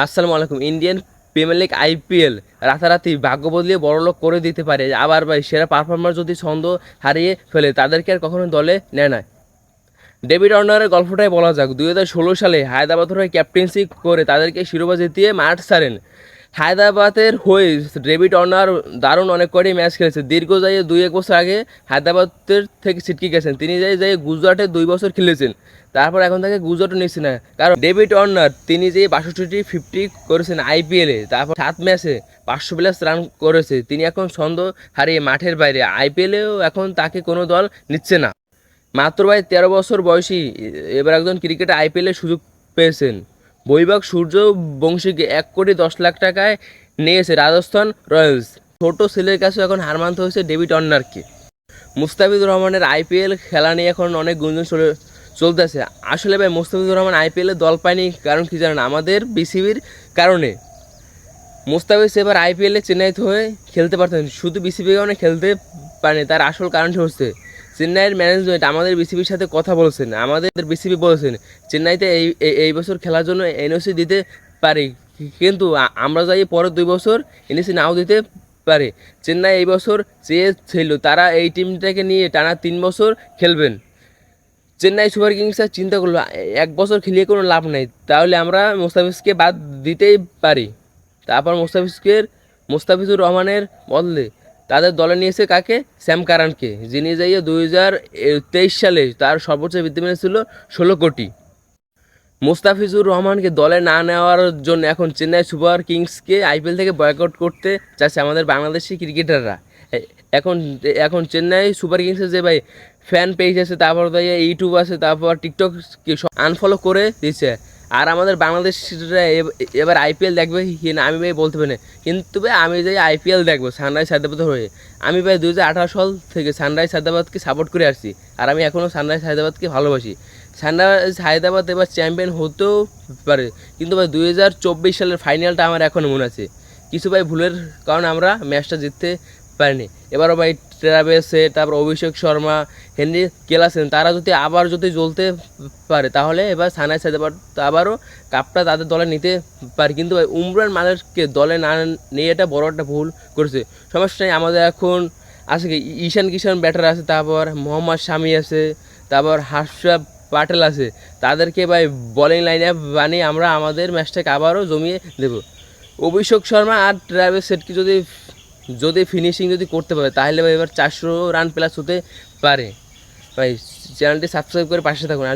আসসালামু আলাইকুম। Indian premier league IPL রাতারাতি ভাগ্য বদলিয়ে বড়লোক করে দিতে পারে। আবার ভাই, সেরা পারফরমার যদি ছন্দ হারিয়ে ফেলে, তাদেরকে আর কখনো দলে নেয় না। ডেভিড অর্নারের গল্পটাই বলা যাক। দুই হাজার ষোলো সালে হায়দ্রাবাদ হয়ে ক্যাপ্টেন্সি করে তাদেরকে শিরোপা জিতিয়ে মাঠ ছাড়েন। হায়দ্রাবাদের হয়ে ডেভিড অর্নার দারুণ অনেক কয়টি ম্যাচ খেলেছে। দীর্ঘ যাই দুই এক বছর আগে হায়দ্রাবাদের থেকে ছিটকে গেছেন। তিনি যাই যাই গুজরাটে দুই বছর খেলেছেন। তারপর এখন তাকে গুজরাটও নিচ্ছে না। কারণ ডেভিড অর্নার তিনি যে বাষট্টিটি ফিফটি করেছেন আইপিএলে তারপর সাত ম্যাচে পাঁচশো প্লাস রান করেছে। তিনি এখন ছন্দ হারিয়ে মাঠের বাইরে। আইপিএলেও এখন তাকে কোনো দল নিচ্ছে না। মাত্র ভাই তেরো বছর বয়সী এবার একজন ক্রিকেটে আইপিএলের সুযোগ পেয়েছেন। বৈবাগ সূর্য বংশীকে এক কোটি দশ লাখ টাকায় নিয়েছে রাজস্থান রয়্যালস। ছোট ছেলের কাছে এখন হার মানতে হয়েছে ডেভিড অর্নারকে মুস্তাফিজুর রহমানের আইপিএল খেলা নিয়ে এখন অনেক গুঞ্জন চলে, চলতেছে। আসলে ভাই, মুস্তাফিজুর রহমান আইপিএলে দল পায়নি কারণ কি জানেন? আমাদের বিসিবির কারণে। মুস্তাফিজ এবার আইপিএলে চেন্নাইতে হয়ে খেলতে পারতেন। শুধু বিসিবি কারণে খেলতে পারেনি, তার আসল কারণটি হচ্ছে চেন্নাইয়ের ম্যানেজমেন্ট আমাদের বিসিবির সাথে কথা বলছেন, আমাদের বিসিবি বলেছেন, চেন্নাইতে এই, এই- বছর খেলার জন্য এনওসি দিতে পারি, কিন্তু আমরা যাই পরের দুই বছর এনওসি নাও দিতে পারে। চেন্নাই এই বছর চেয়েছিল তারা এই টিমটাকে নিয়ে টানা তিন বছর খেলবেন। চেন্নাই সুপার কিংসের চিন্তা করল, এক বছর খেলিয়ে কোনো লাভ নেই, তাহলে আমরা মোস্তাফিজকে বাদ দিতেই পারি। তারপর মোস্তাফিজকে মোস্তাফিজুর রহমানের বদলে তাদের দলে নিয়েছে কাকে? স্যাম কারানকে, যিনি যাইয়ে দুই হাজার তেইশ সালে তার সর্বোচ্চ বৃদ্ধিমান ছিল ষোলো কোটি। মোস্তাফিজুর রহমানকে দলে না নেওয়ার জন্য এখন চেন্নাই সুপার কিংসকে আইপিএল থেকে বয়কট করতে চাচ্ছে আমাদের বাংলাদেশি ক্রিকেটাররা। এখন এখন চেন্নাই সুপার কিংসের যে ভাই ফ্যান পেজ আছে, তারপর ইউটিউব আছে, তারপর টিকটক আনফলো করে দিচ্ছে আর আমাদের বাংলাদেশিরা এব- এবার আইপিএল দেখবে না, আমি ভাই বলতে পারি কিন্তু ভাই, আমি যাই আইপিএল দেখব, সানরাইজ হায়দ্রাবাদ হয়ে। আমি ভাই দু হাজার আঠারো সাল থেকে সানরাইজ হায়দ্রাবাদকে সাপোর্ট করে আসছি। আর আমি এখনও সানরাইজ হায়দ্রাবাদকে ভালোবাসি। সানরাইজ হায়দ্রাবাদ এবার চ্যাম্পিয়ন হতেও পারে। কিন্তু ভাই দুই হাজার চব্বিশ সালের ফাইনালটা আমার এখনও মনে আছে। কিছু ভাই ভুলের কারণে আমরা ম্যাচটা জিততে পারিনি। এবারও ভাই ট্রাভেসে তারপর অভিষেক শর্মা, হেনরি কেলাসেন তারা যদি আবার যদি জ্বলতে পারে, তাহলে এবার সানরাইজ হায়দ্রাবাদ আবারও কাপটা তাদের দলে নিতে পারে। কিন্তু ভাই উমরান মালিককে দলে না নিয়ে এটা বড় একটা ভুল করেছে। সমস্যা নেই, আমাদের এখন আছে কি, ঈশান কিষান ব্যাটার আছে, তারপর মোহাম্মদ শামি আছে, তারপর হার্ষা পাটেল আছে। তাদেরকে ভাই বোলিং লাইনে বানিয়ে আমরা আমাদের ম্যাচটাকে আবারও জমিয়ে দেব। অভিষেক শর্মা আর ট্রাভেল সেটকে যদি যদি ফিনিশিং যদি করতে পারে, তাহলে এবার চারশো রান প্লাস হতে পারে। ভাই চ্যানেলটি সাবস্ক্রাইব করে পাশে থাকুন।